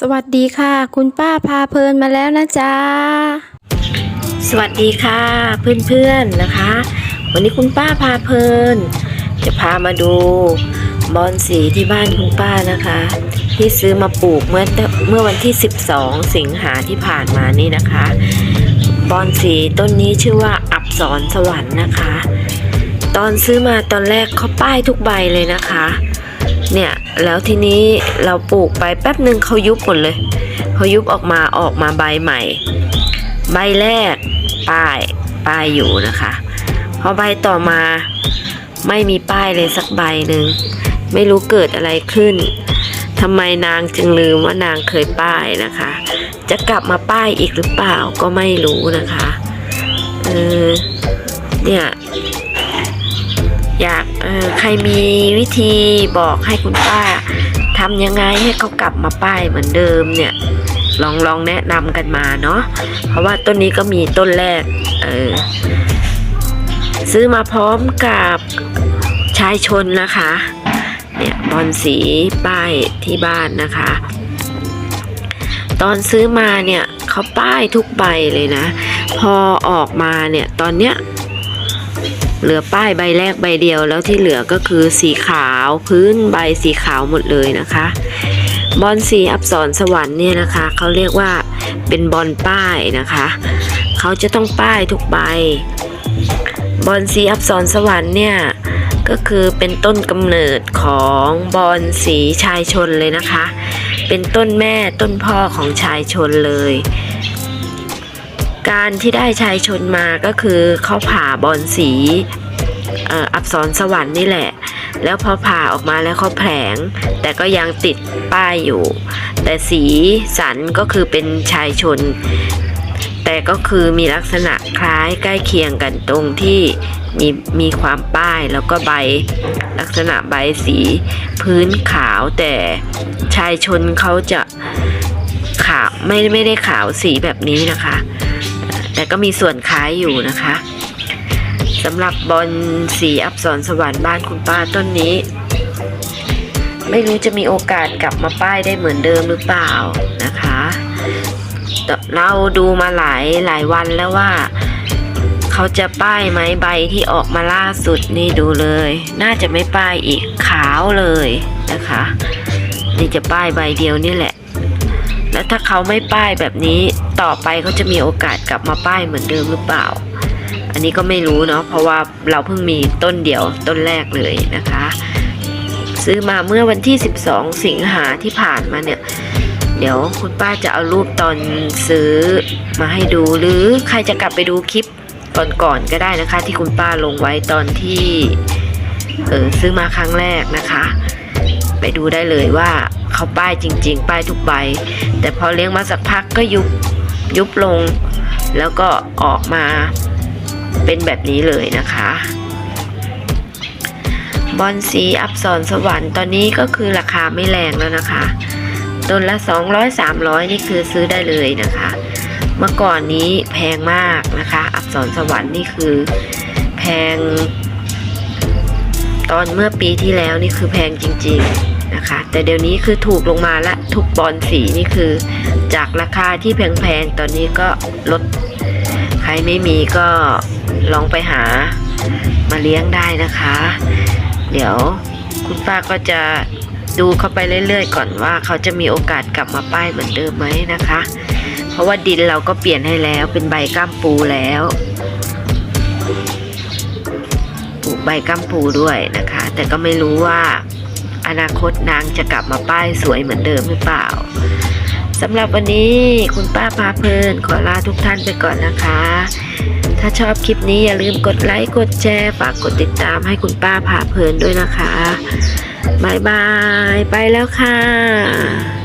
สวัสดีค่ะ คุณป้าพาเพลินมาแล้วนะจ๊ะ สวัสดีค่ะเพื่อนๆนะคะ วันนี้คุณป้าพาเพลิน จะพามาดูบอนสีที่บ้านคุณป้านะคะ ที่ซื้อมาปลูกเมื่อเมื่อวันที่ 12 สิงหาที่ผ่านมานี่นะคะ บอนสีต้นนี้ชื่อว่าอับสรสวรรค์นะคะ ตอนซื้อมาตอนแรกเขาป้ายทุกใบเลยนะคะ เนี่ย แล้วทีนี้เราปลูกไปแป๊บหนึ่งเขายุบหมดเลยเขายุบออกมาออกมาใบใหม่ ใบแรกป้ายป้ายอยู่นะคะ พอใบต่อมาไม่มีป้ายเลยสักใบหนึ่งไม่รู้เกิดอะไรขึ้นทำไมนางจึงลืมว่านางเคยป้ายนะคะ จะกลับมาป้ายอีกหรือเปล่าก็ไม่รู้นะคะเออเนี่ย อยากเออใครมีวิธีบอกให้คุณป้าทำยังไงให้เขากลับมาป้ายเหมือนเดิมเนี่ย ลองลองแนะนำกันมาเนาะเพราะว่าต้นนี้ก็มีต้นแรกเออซื้อมาพร้อมกับชายชนนะคะ เนี่ยบอลสีป้ายที่บ้านนะคะ ตอนซื้อมาเนี่ยเขาป้ายทุกใบเลยนะ พอออกมาเนี่ยตอนเนี้ย เหลือป้ายใบแรกใบเดียวแล้วที่เหลือก็คือสีขาวพื้นใบสีขาวหมดเลยนะคะ บอลสีอับสรสวรรค์เนี่ยนะคะเขาเรียกว่าเป็นบอลป้ายนะคะเขาจะต้องป้ายทุกใบ บอลสีอับสรสวรรค์เนี่ยก็คือเป็นต้นกำเนิดของบอลสีชายชนเลยนะคะ เป็นต้นแม่ต้นพ่อของชายชนเลย การที่ได้ชายชนมาก็คือเขาผ่าบอลสีอับสรสวรรค์นี่แหละ แล้วพอผ่าออกมาแล้วเขาแผลง แต่ก็ยังติดป้ายอยู่ แต่สีสันก็คือเป็นชายชน แต่ก็คือมีลักษณะคล้ายใกล้เคียงกันตรงที่มีมีความป้ายแล้วก็ใบลักษณะใบสีพื้นขาวแต่ชายชนเขาจะขาวไม่ไม่ได้ขาวสีแบบนี้นะคะ แต่ก็มีส่วนคล้ายอยู่นะคะสำหรับบอลสีอับสรสวรรค์บ้านคุณป้าต้นนี้ ไม่รู้จะมีโอกาสกลับมาป้ายได้เหมือนเดิมหรือเปล่านะคะ เราดูมาหลายหลายวันแล้วว่า เขาจะป้ายไหมใบที่ออกมาล่าสุดนี่ดูเลย น่าจะไม่ป้ายอีกขาวเลยนะคะ นี่จะป้ายใบเดียวนี่แหละ แล้วถ้าเขาไม่ป้ายแบบนี้ต่อไปเขาจะมีโอกาสกลับมาป้ายเหมือนเดิมหรือเปล่า อันนี้ก็ไม่รู้เนาะเพราะว่าเราเพิ่งมีต้นเดียวต้นแรกเลยนะคะ ซื้อมาเมื่อวันที่ 12 สิงหาที่ผ่านมาเนี่ย เดี๋ยวคุณป้าจะเอารูปตอนซื้อมาให้ดูหรือใครจะกลับไปดูคลิปก่อนๆก็ได้นะคะ ที่คุณป้าลงไว้ตอนที่เออซื้อมาครั้งแรกนะคะ ไปดูได้เลยว่า เขาป้ายจริง ๆ ป้ายทุกใบ แต่พอเลี้ยงมาสักพักก็ยุบยุบลง แล้วก็ออกมาเป็นแบบนี้เลยนะคะ บอลสีอับสรสวรรค์ตอนนี้ก็คือราคาไม่แรงแล้วนะคะต้นละ 200 300 นี่คือซื้อได้เลยนะคะ เมื่อก่อนนี้แพงมากนะคะ อับสรสวรรค์นี่คือแพง ตอนเมื่อปีที่แล้วนี่คือแพงจริงๆ นะคะ แต่เดี๋ยวนี้คือถูกลงมาละทุกบอลสีนี่คือ จากราคาที่แพงๆ ตอนนี้ก็ลด ใครไม่มีก็ลองไปหามาเลี้ยงได้นะคะ เดี๋ยวคุณป้าก็จะดูเขาไปเรื่อยๆ ก่อนว่าเขาจะมีโอกาสกลับมาป้ายเหมือนเดิมไหมนะคะ เพราะว่าดินเราก็เปลี่ยนให้แล้วเป็นใบก้ามปูแล้วปลูกใบก้ามปูด้วยนะคะ แต่ก็ไม่รู้ว่า อนาคตนางจะกลับมาป้ายสวยเหมือนเดิมหรือเปล่าสำหรับวันนี้คุณป้าพาเพลินขอลาทุกท่านไปก่อนนะคะ ถ้าชอบคลิปนี้อย่าลืมกดไลค์กดแชร์ฝากกดติดตามให้คุณป้าพาเพลินด้วยนะคะบายบาย ไปแล้วค่ะ